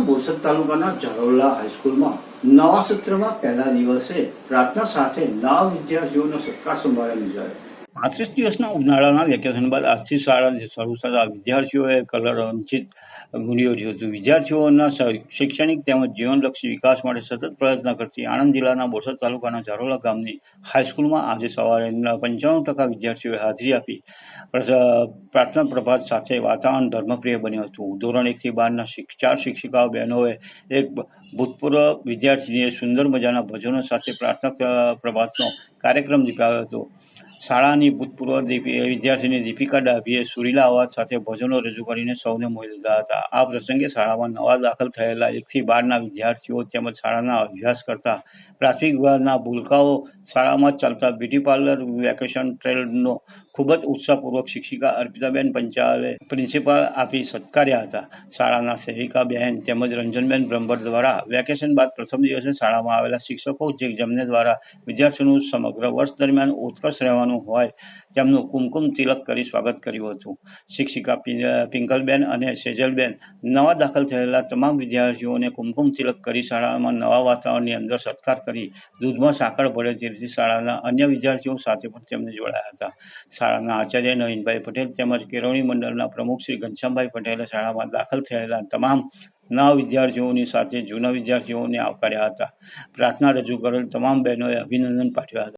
બોરસદ તાલુકાના જારોલા હાઈસ્કૂલમાં નવા સત્રમાં પહેલા દિવસે પ્રાર્થના સાથે નવા વિદ્યાર્થીઓનો સત્કાર સમારંભ યોજાયો પાંત્રીસ દિવસના ઉનાળાના વેકેશન બાદ આજથી શાળા શરૂ થતા વિદ્યાર્થીઓએ કલર વંચિત ગુણ્યું હતું. વિદ્યાર્થીઓના શૈક્ષણિક તેમજ જીવનલક્ષી વિકાસ માટે સતત પ્રયત્ન કરતી આણંદ જિલ્લાના બોરસદ તાલુકાના ઝારોલા ગામની હાઈસ્કૂલમાં આજે સવારે પંચાણું ટકા વિદ્યાર્થીઓએ હાજરી આપી. પ્રાર્થના પ્રભાત સાથે વાતાવરણ ધર્મપ્રિય બન્યું હતું. ધોરણ એકથી બારના ચાર શિક્ષિકાઓ બહેનોએ એક ભૂતપૂર્વ વિદ્યાર્થીનીએ સુંદર મજાના ભજનો સાથે પ્રાર્થના પ્રભાતનો કાર્યક્રમ દીપાવ્યો હતો. શાળાની ભૂતપૂર્વ વિદ્યાર્થીની દીપિકા ડાભીએ સુરીલા અવાજ સાથે ભજનો રજૂ કરીને સૌને મોહી લીધા હતા. આ પ્રસંગે શાળામાં નવા દાખલ થયેલા એકથી બારના વિદ્યાર્થીઓ તેમજ શાળાના અભ્યાસ કરતા પ્રાથમિક વિભાગના ભૂલકાઓ, શાળામાં ચાલતા બ્યુટી પાર્લર, વેકેશન ટ્રેલનો ખૂબ જ ઉત્સાહપૂર્વક શિક્ષિકા અર્પિતાબેન પંચાલે પ્રિન્સિપાલ આપી સત્કાર્યા હતા. શાળાના સેવિકા બહેન તેમજ રંજનબેન બ્રહ્મર દ્વારા વેકેશન બાદ પ્રથમ દિવસે શાળામાં આવેલા શિક્ષકો, જે જેમને દ્વારા વિદ્યાર્થીઓનું સમગ્ર વર્ષ દરમિયાન ઉત્કર્ષ રહેવાનું હોય તેમનું કુમકુમ તિલક કરી સ્વાગત કર્યું હતું. શિક્ષિકા પિંકલબેન અને સેજલબેન નવા દાખલ થયેલા તમામ વિદ્યાર્થીઓને કુમકુમ તિલક કરી શાળામાં નવા વાતાવરણની અંદર સત્કાર કરી દૂધમાં સાકર ભળે તે શાળાના અન્ય વિદ્યાર્થીઓ સાથે પણ તેમને જોડાયા હતા. શાળાના આચાર્ય નવીનભાઈ પટેલ તેમજ કેળવણી મંડળના પ્રમુખ શ્રી ઘનશ્યામભાઈ પટેલે શાળામાં દાખલ થયેલા તમામ નવા વિદ્યાર્થીઓની સાથે જૂના વિદ્યાર્થીઓને આવકાર્યા હતા. પ્રાર્થના રજૂ કરેલ તમામ બહેનોએ અભિનંદન પાઠવ્યા હતા.